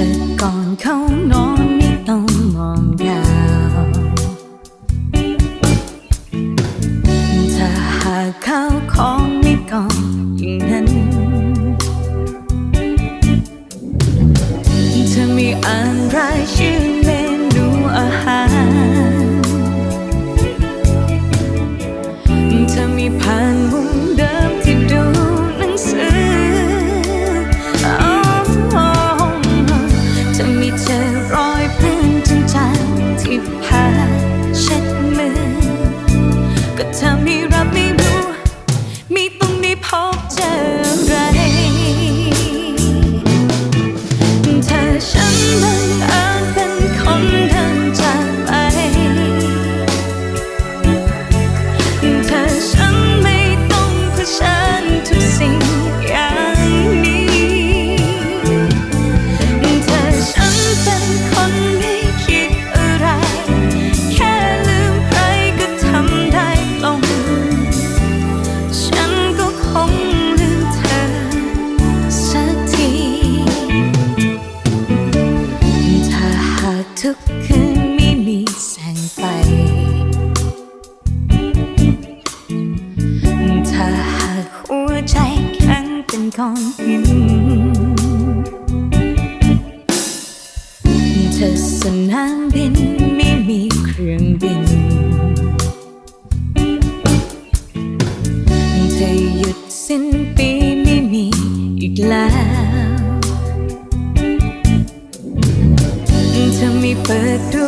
ธอก่อนเข้านอนไม่ต้องมองดาวถ้าหากข้าวของไม่กองอย่างนั้นเธอมีอะไรชื่อ ทุกคืนไม่มีแสงไฟ ถ้าหากหัวใจแข็งเป็นของหินเธอสนามบินไม่มีเครื่องบิน เธอหยุดสิ้นปีไม่มีอีกแล้ว But.